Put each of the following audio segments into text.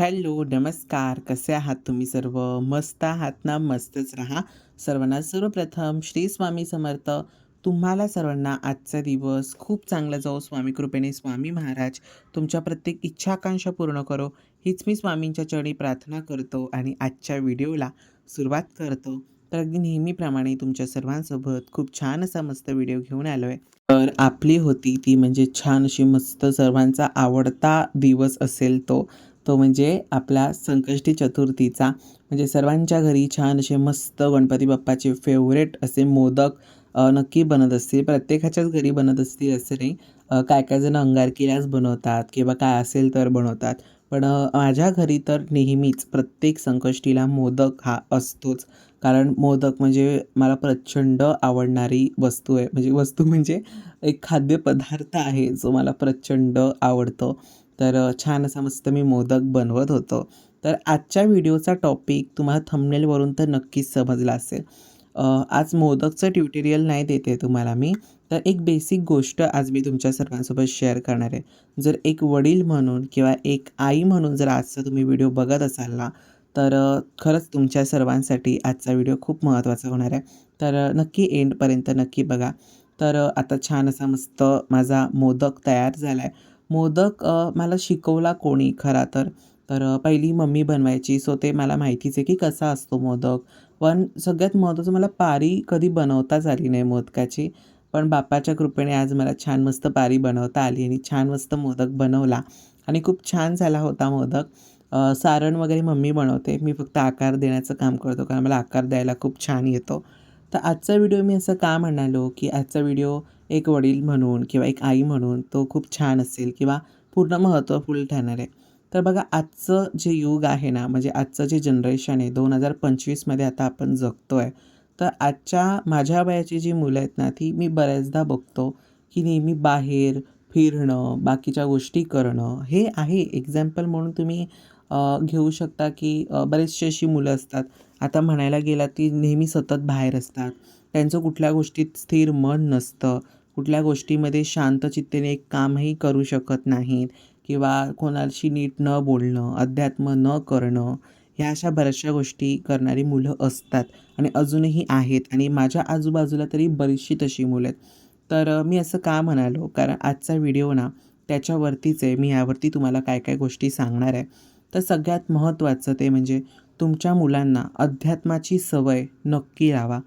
Hello, नमस्कार. कसे आहात तुम्ही सर्व? मस्त आहात ना? मस्तच राहा. सर्वांना सर्वप्रथम श्री स्वामी समर्थ. तुम्हाला सर्वांना आजचा दिवस खूप चांगला जाओ. स्वामी कृपेने स्वामी महाराज तुमच्या प्रत्येक इच्छा आकांक्षा पूर्ण करो, हीच मी स्वामींच्या चरणी प्रार्थना करतो आणि आजच्या व्हिडिओला सुरुवात करतो. तर अगदी नेहमीप्रमाणे तुमच्या सर्वांसोबत खूप छान असा मस्त व्हिडिओ घेऊन आलो आहे. तर आपली होती ती म्हणजे छान अशी मस्त सर्वांचा आवडता दिवस असेल तो. तो म्हणजे आपला संकष्टी चतुर्थीचा. म्हणजे सर्वांच्या घरी छान असे मस्त गणपती बाप्पाचे फेवरेट असे मोदक नक्की बनत असतील. प्रत्येकाच्याच घरी बनत असतील असं नाही. काय-काय जण अंगारकीलाच बनवतात किंवा काय असेल तर बनवतात. पण माझ्या घरी तर नेहमीच प्रत्येक संकष्टीला मोदक हा असतोच. कारण मोदक म्हणजे मला प्रचंड आवडणारी वस्तू आहे. म्हणजे वस्तू म्हणजे एक खाद्यपदार्थ आहे जो मला प्रचंड आवडतो. तर छान असा मस्त मी मोदक बनवत होतो. तर आजच्या व्हिडिओचा टॉपिक तुम्हाला थंबनेलवरून तर नक्कीच समजला असेल. आज मोदकचं ट्युटोरियल नाही देते तुम्हाला मी. तर एक बेसिक गोष्ट आज मी तुमच्या सर्वांसोबत शेअर करणार आहे. जर एक वडील म्हणून किंवा एक आई म्हणून जर आजचा तुम्ही व्हिडिओ बघत असाल ना, तर खरंच तुमच्या सर्वांसाठी आजचा व्हिडिओ खूप महत्त्वाचा होणार आहे. तर नक्की एंडपर्यंत नक्की बघा. तर आता छान असा मस्त माझा मोदक तयार झाला आहे. मोदक मला शिकवला कोणी खरा तर? तर पहिली मम्मी बनवायची सो ते मला माहितीच आहे की कसा असतो मोदक. पण सगळ्यात महत्त्वाचं मला पारी कधी बनवताच आली नाही मोदकाची. पण बाप्पाच्या कृपेने आज मला छान मस्त पारी बनवता आली आणि छान मस्त मोदक बनवला आणि खूप छान झाला होता मोदक. सारण वगैरे मम्मी बनवते. मी फक्त आकार देण्याचं काम करतो कारण मला आकार द्यायला खूप छान येतो. तर आजचा व्हिडिओ मी असं का म्हणालो, की आजचा व्हिडिओ एक वडील म्हणून किंवा एक आई म्हणून तो खूप छान असेल किंवा पूर्ण महत्त्वपूर्ण ठरणार आहे. तर बघा आजचं जे युग आहे ना, म्हणजे आजचं जे जनरेशन आहे दोन हजार पंचवीसमध्ये आता आपण जगतो आहे तर आजच्या माझ्या वयाची जी मुलं आहेत ना, ती मी बऱ्याचदा बघतो, की नेहमी बाहेर फिरणं, बाकीच्या गोष्टी करणं, हे आहे एक्झाम्पल म्हणून तुम्ही घेऊ शकता, की बरेचशी अशी मुलं असतात. आता म्हणायला गेलात ती नेहमी सतत बाहेर असतात. त्यांचं कुठल्या गोष्टीत स्थिर मन नसतं. कुठल्या गोष्टीमध्ये शांतचित्तेने एक कामही करू शकत नाहीत किंवा कोणाशी नीट न बोलणं, अध्यात्म न करणं, ह्या अशा बऱ्याचशा गोष्टी करणारी मुलं असतात आणि अजूनही आहेत आणि माझ्या आजूबाजूला तरी बरीचशी तशी मुलं आहेत. तर मी असं का म्हणालो? कारण आजचा व्हिडिओ ना त्याच्यावरतीच आहे. मी यावरती तुम्हाला काय-काय गोष्टी सांगणार आहे. तर सगळ्यात महत्त्वाचं ते म्हणजे तुमच्या मुलांना अध्यात्माची सवय नक्की लावा.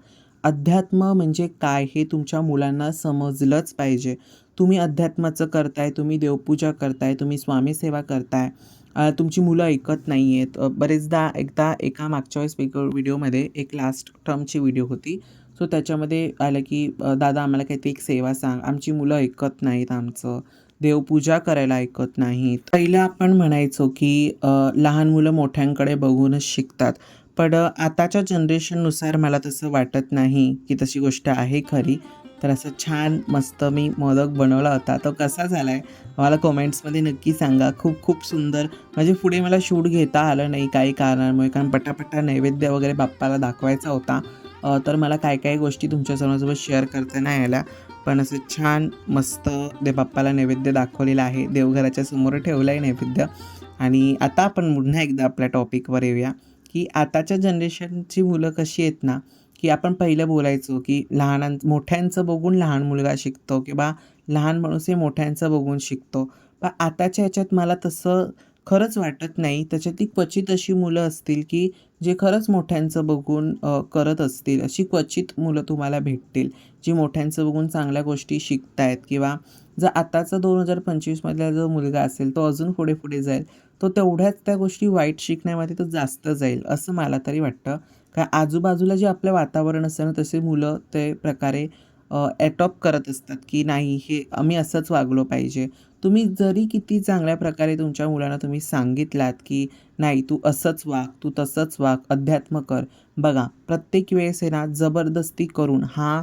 अध्यात्म म्हणजे काय हे तुमच्या मुलांना समजलंच पाहिजे. तुम्ही अध्यात्माचं करताय, तुम्ही देवपूजा करताय, तुम्ही स्वामीसेवा करताय. तुमची मुलं ऐकत नाही आहेत. बरेचदा एकदा एका मागच्या वेळेस वेग व्हिडिओमध्ये एक लास्ट टर्मची व्हिडिओ होती. सो त्याच्यामध्ये आलं, की "दादा आम्हाला काहीतरी एक सेवा सांग. आमची मुलं ऐकत नाहीत आमचं. देवपूजा करायला ऐकत नाहीत." पहिलं आपण म्हणायचो, की लहान मुलं मोठ्यांकडे बघूनच शिकतात. पण आताच्या जनरेशननुसार मला तसं वाटत नाही, की तशी गोष्ट आहे खरी. तर असं छान मस्त मी मोदक बनवला होता. तो कसा झाला आहे मला कमेंट्समध्ये नक्की सांगा. खूप खूप सुंदर म्हणजे पुढे मला शूट घेता आलं नाही काही कारणामुळे. कारण पटापटा नैवेद्य वगैरे बाप्पाला दाखवायचा होता. तर मला काय-काय गोष्टी तुमच्या सर्वांसोबत शेअर करता नाही आल्या. पण असं छान मस्त ते बाप्पाला नैवेद्य दाखवलेलं आहे. देवघराच्या समोर ठेवलं आहे नैवेद्य. आणि आता आपण पुन्हा एकदा आपल्या टॉपिकवर येऊया, की आताच्या जनरेशनची मुलं कशी आहेत ना, की आपण पहिलं बोलायचो, की लहानां मोठ्यांचं बघून लहान मुलगा शिकतो किंवा लहान माणूस हे मोठ्यांचं बघून शिकतो. पण आताच्या ह्याच्यात मला तसं खरंच वाटत नाही. त्याच्यात ती क्वचित अशी मुलं असतील, की जे खरंच मोठ्यांचं बघून करत असतील. अशी क्वचित मुलं तुम्हाला भेटतील, जी मोठ्यांचं बघून चांगल्या गोष्टी शिकतायत किंवा जर आताचा 2025 मधला जो मुलगा असेल, तो अजून पुढे-पुढे जाईल. तो तेवढ्याच त्या गोष्टी वाईट शिकण्यामध्ये तो जास्त जाईल, असं मला तरी वाटतं. कारण आजूबाजूला जे आपलं वातावरण असतं ना, तसे मुलं ते प्रकारे ॲटॉप करत असतात, की नाही हे आम्ही असंच वागलो पाहिजे. तुम्ही जरी किती चांगल्या प्रकारे तुमच्या मुलांना तुम्ही सांगितलात, की नाही तू असंच वाग, तू तसंच वाग, अध्यात्म कर. बघा प्रत्येक वेळेस आहे ना, जबरदस्ती करून हा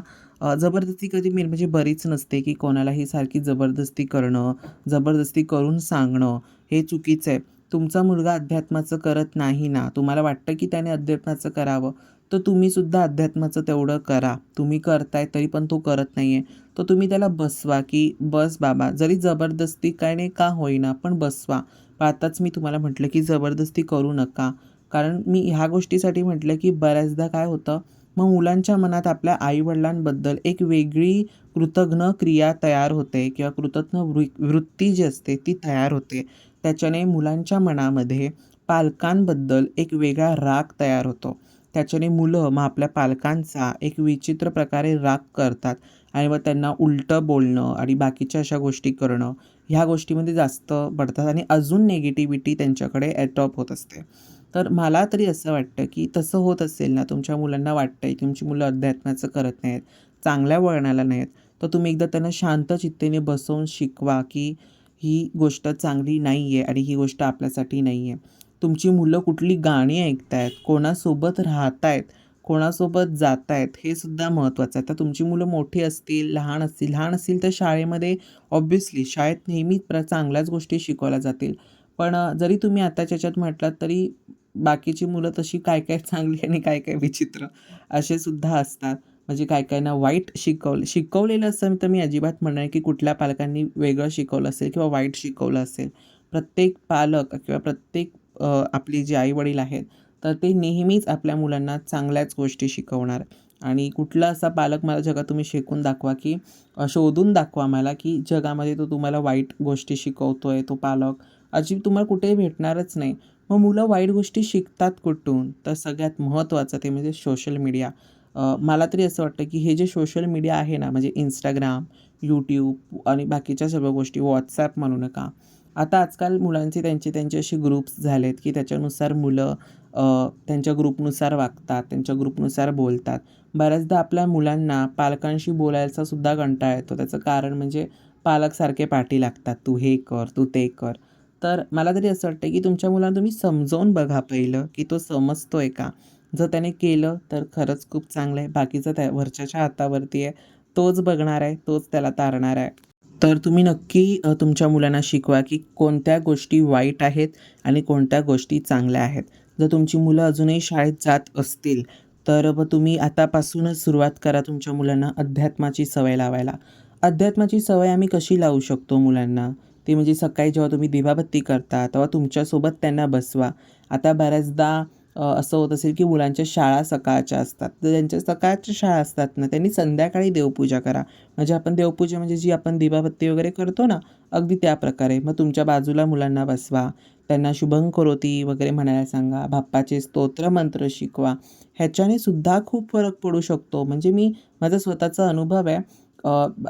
जबरदस्ती कधी मेन म्हणजे बरीच नसते, की कोणालाही सारखी जबरदस्ती करणं, जबरदस्ती करून सांगणं हे चुकीचं आहे. तुमचा मुलगा अध्यात्माचं करत नाही ना, तुम्हाला वाटतं की त्याने अध्यात्माचं करावं, तर तुम्हीसुद्धा अध्यात्माचं तेवढं करा. तुम्ही करताय तरी पण तो करत नाही आहे, तर तुम्ही त्याला बसवा, की "बस बाबा." जरी जबरदस्ती काय नाही का होईना, पण बसवा. पण आताच मी तुम्हाला म्हटलं की जबरदस्ती करू नका कारण मी ह्या गोष्टीसाठी म्हटलं की बऱ्याचदा काय होतं मग मुलांच्या मनात आपल्या आईवडिलांबद्दल एक वेगळी कृतघ्न क्रिया तयार होते किंवा कृतज्ञ वृ वृत्ती जी असते ती तयार होते त्याच्याने मुलांच्या मनामध्ये पालकांबद्दल एक वेगळा राग तयार होतो त्याच्याने मुलं मग आपल्या पालकांचा एक विचित्र प्रकारे राग करतात आणि मग त्यांना उलटं बोलणं आणि बाकीच्या अशा गोष्टी करणं ह्या गोष्टीमध्ये जास्त पडतात आणि अजून निगेटिव्हिटी त्यांच्याकडे ॲटॉप होत असते. तर मला तरी असं वाटतं की तसं होत असेल ना तुमच्या मुलांना वाटतं आहे तुमची मुलं अध्यात्माचं करत नाहीत चांगल्या वळणाला नाहीत तर तुम्ही एकदा त्यांना शांत चित्तेने बसवून शिकवा की ही गोष्ट चांगली नाही आहे आणि ही गोष्ट आपल्यासाठी नाही आहे तुमची मुलं कुठली गाणी ऐकत आहेत कोणासोबत राहत आहेत कोणासोबत जात आहेत हे सुद्धा महत्त्वाचं आहे. तर तुमची मुलं मोठी असतील लहान असतील लहान असतील तर शाळेमध्ये ऑब्व्हियसली शाळेत नेहमी प्र चांगल्याच गोष्टी शिकवल्या जातील. पण जरी तुम्ही आताच्या याच्यात म्हटलात तरी बाकीची मुलं तशी काय काय चांगली आणि काय काय विचित्र असे सुद्धा असतात. म्हणजे काय कायना वाईट शिकवलं शिकवलेलं असं तर मी अजिबात म्हणणार की कुठल्या पालकांनी वेगळं शिकवलं असेल किंवा वाईट शिकवलं असेल. प्रत्येक पालक किंवा प्रत्येक आपली जे आईवडील आहेत तर ते नेहमीच आपल्या मुलांना चांगल्याच गोष्टी शिकवणार. आणि कुठला असा पालक मला जगात तुम्ही शिकून दाखवा की शोधून दाखवा मला की जगामध्ये तो तुम्हाला वाईट गोष्टी शिकवतो आहे तो पालक. अजिब तुम्हाला कुठेही भेटणारच नाही. मग मुलं वाईट गोष्टी शिकतात कुठून? तर सगळ्यात महत्त्वाचं ते म्हणजे सोशल मीडिया. मला तरी असं वाटतं की हे जे सोशल मीडिया आहे ना म्हणजे इंस्टाग्राम यूट्यूब आणि बाकीच्या सर्व गोष्टी व्हॉट्सॲप म्हणू नका. आता आजकाल मुलांचे त्यांचे त्यांचे असे ग्रुप्स झाले आहेत की त्याच्यानुसार मुलं त्यांच्या ग्रुपनुसार वागतात त्यांच्या ग्रुपनुसार बोलतात. बऱ्याचदा आपल्या मुलांना पालकांशी बोलायचा सुद्धा कंटाळा येतो. त्याचं कारण म्हणजे पालकसारखे पाठी लागतात. तू हे कर तू ते कर. तर मला तरी असं वाटतं की तुमच्या मुलांना तुम्ही समजावून बघा पहिलं की तो समजतो आहे का? जर त्याने केलं तर खरंच खूप चांगलं आहे. बाकीचं त्या वरच्याच्या हातावरती आहे. तोच बघणार आहे तोच त्याला तारणार आहे. तर तुम्ही नक्की तुमच्या मुलांना शिकवा की कोणत्या गोष्टी वाईट आहेत आणि कोणत्या गोष्टी चांगल्या आहेत. जर तुमची मुलं अजूनही शाळेत जात असतील तर मग तुम्ही आतापासूनच सुरुवात करा तुमच्या मुलांना अध्यात्माची सवय लावायला. अध्यात्माची सवय आम्ही कशी लावू शकतो मुलांना? ती म्हणजे सकाळी जेव्हा तुम्ही दिवाबत्ती करता तेव्हा तुमच्यासोबत त्यांना बसवा. आता बऱ्याचदा असं होत असेल की मुलांच्या शाळा सकाळच्या असतात. तर ज्यांच्या सकाळच्या शाळा असतात ना त्यांनी संध्याकाळी देवपूजा करा. म्हणजे आपण देवपूजा म्हणजे जी आपण दिवाबत्ती वगैरे करतो ना अगदी त्या प्रकारे. मग तुमच्या बाजूला मुलांना बसवा. त्यांना शुभं करोती वगैरे म्हणायला सांगा. बाप्पाचे स्तोत्र मंत्र शिकवा. ह्याच्याने सुद्धा खूप फरक पडू शकतो. म्हणजे मी माझा स्वतःचा अनुभव आहे.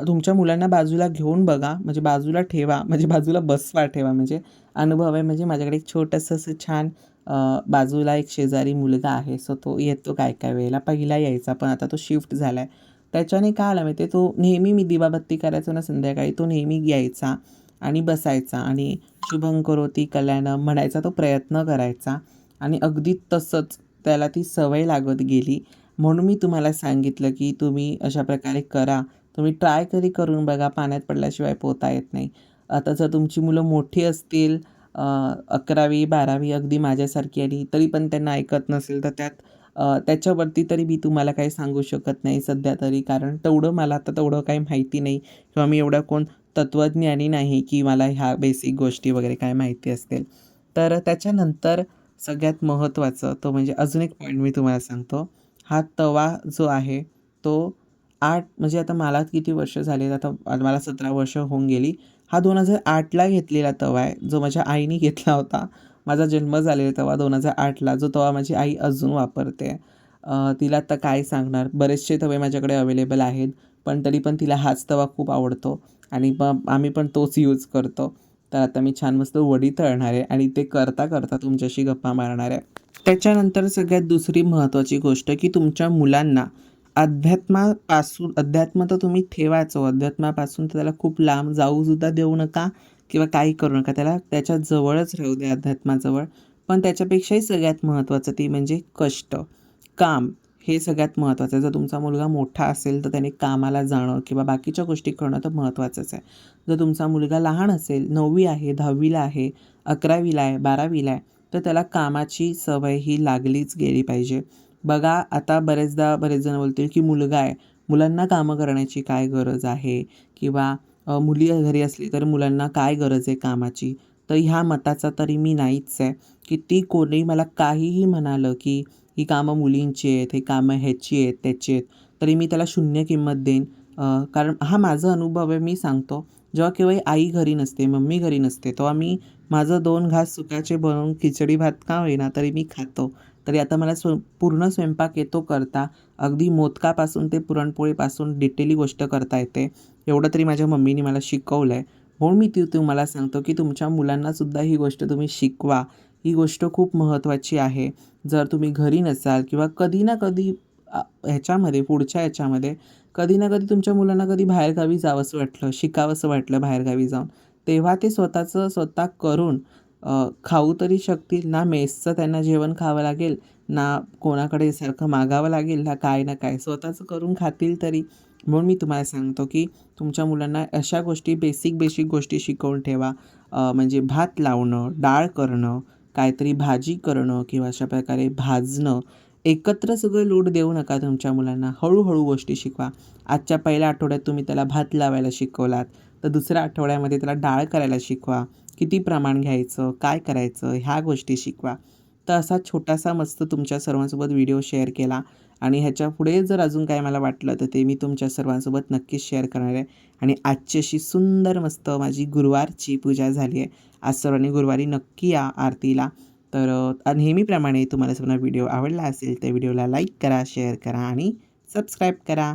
तुमच्या मुलांना बाजूला घेऊन बघा. म्हणजे बाजूला ठेवा. म्हणजे बाजूला बसवा ठेवा. म्हणजे अनुभव आहे. म्हणजे माझ्याकडे एक छोटंसं असं छान बाजूला एक शेजारी मुलगा आहे सो तो येतो काय काय वेळेला. पहिला यायचा पण आता तो शिफ्ट झाला आहे त्याच्याने काय आलं माहिती तो नेहमी मी दिवाबत्ती करायचो ना संध्याकाळी तो नेहमी यायचा आणि बसायचा आणि शुभं करोती कल्याण म्हणायचा तो प्रयत्न करायचा. आणि अगदी तसंच त्याला ती सवय लागत गेली. म्हणून मी तुम्हाला सांगितलं की तुम्ही अशा प्रकारे करा. तुम्ही ट्राय तरी करून बघा पाण्यात पडल्याशिवाय पोहता येत नाही. आता जर तुमची मुलं मोठी असतील अकरावी बारावी अगदी माझ्यासारखी आली तरी पण त्यांना ऐकत नसेल तर त्यात त्याच्यावरती तरी मी तुम्हाला काही सांगू शकत नाही सध्या तरी. कारण तेवढं मला आता तेवढं काही माहिती नाही किंवा मी एवढा कोण तत्त्वज्ञानी नाही की मला ह्या बेसिक गोष्टी वगैरे काय माहिती असतील. तर त्याच्यानंतर सगळ्यात महत्त्वाचं तो म्हणजे अजून एक पॉईंट मी तुम्हाला सांगतो. हा तवा जो आहे तो आठ म्हणजे आता मला किती वर्ष झाले आता मला सतरा वर्ष होऊन गेली. हा दोन हजार आठला घेतलेला तवा आहे जो माझ्या आईने घेतला होता. माझा जन्म झालेला तवा दोन हजार आठला जो तवा माझी आई अजून वापरते. तिला आता काय सांगणार? बरेचसे तवे माझ्याकडे अवेलेबल आहेत पण तरी पण तिला हाच तवा खूप आवडतो. आणि मग आम्ही पण तोच यूज करतो. तर आता मी छान मस्त वडी तळणार आहे आणि ते करता करता तुमच्याशी गप्पा मारणार आहे. त्याच्यानंतर सगळ्यात दुसरी महत्त्वाची गोष्ट की तुमच्या मुलांना अध्यात्मापासून अध्यात्म तर तुम्ही ठेवायचं हो. अध्यात्मापासून तर त्याला खूप लांब जाऊसुद्धा देऊ नका किंवा काही करू नका. त्याला त्याच्या जवळच राहू द्या अध्यात्माजवळ. पण त्याच्यापेक्षाही सगळ्यात महत्त्वाचं ती म्हणजे कष्ट. काम हे सगळ्यात महत्त्वाचं आहे. जर तुमचा मुलगा मोठा असेल तर त्याने कामाला जाणं किंवा बाकीच्या गोष्टी करणं तर महत्त्वाचंच आहे. जर तुमचा मुलगा लहान असेल नववी आहे दहावीला आहे अकरावीला आहे बारावीला आहे तर त्याला कामाची सवय ही लागलीच गेली पाहिजे. बघा आता बरेचदा बरेच जण बोलतील की मुलगा आहे. मुलांना कामं करण्याची काय गरज आहे? किंवा मुली घरी असली तर मुलांना काय गरज आहे कामाची? तर ह्या मताचा तरी मी नाहीच आहे. की ती कोणी मला काहीही म्हणालं की ही कामं मुलींची आहेत हे कामं ह्याची आहेत त्याची आहेत तरी मी त्याला शून्य किंमत देईन. कारण हा माझा अनुभव आहे मी सांगतो. जेव्हा केवळ आई घरी नसते मम्मी घरी नसते तेव्हा मी माझं दोन घास सुकाचे बनवून खिचडी भात का होईना तरी मी खातो. तरी आता मला स्व पूर्ण स्वयंपाक येतो करता अगदी मोदकापासून ते पुरणपोळीपासून डिटेली गोष्ट करता येते. एवढं तरी माझ्या मम्मीने मला शिकवलं आहे म्हणून मी ती तुम्हाला सांगतो की तुमच्या मुलांनासुद्धा ही गोष्ट तुम्ही शिकवा. ही गोष्ट खूप महत्त्वाची आहे. जर तुम्ही घरी नसाल किंवा कधी ना कधी ह्याच्यामध्ये पुढच्या ह्याच्यामध्ये कधी ना कधी तुमच्या मुलांना कधी बाहेरगावी जावंसं वाटलं शिकावंसं वाटलं बाहेरगावी जाऊन तेव्हा ते स्वतःचं स्वतः करून खाऊ तरी शकतील ना मेसचं त्यांना जेवण खावं लागेल ना कोणाकडे सारखं मागावं लागेल ना काय ना काय. स्वतःचं करून खातील तरी. म्हणून मी तुम्हाला सांगतो की तुमच्या मुलांना अशा गोष्टी बेसिक बेसिक गोष्टी शिकवून ठेवा. म्हणजे भात लावणं डाळ करणं काहीतरी भाजी करणं किंवा अशा प्रकारे भाजणं. एकत्र सगळं लोड देऊ नका तुमच्या मुलांना. हळूहळू गोष्टी शिकवा. आजच्या पहिल्या आठवड्यात तुम्ही त्याला भात लावायला शिकवलात. तर दुसऱ्या आठवड्यामध्ये त्याला डाळ करायला शिकवा. किती प्रमाण घ्यायचं काय करायचं ह्या गोष्टी शिकवा. तर असा छोटासा मस्त तुमच्या सर्वांसोबत व्हिडिओ शेअर केला. आणि ह्याच्या पुढे जर अजून काय मला वाटलं तर ते मी तुमच्या सर्वांसोबत नक्कीच शेअर करणार आहे. आणि आजची अशी सुंदर मस्त माझी गुरुवारची पूजा झाली आहे. आज सर्वांनी गुरुवारी नक्की या आरतीला. तर नेहमीप्रमाणे तुम्हाला सर्वांना व्हिडिओ आवडला असेल तर व्हिडिओला लाईक करा शेअर करा आणि सबस्क्राईब करा.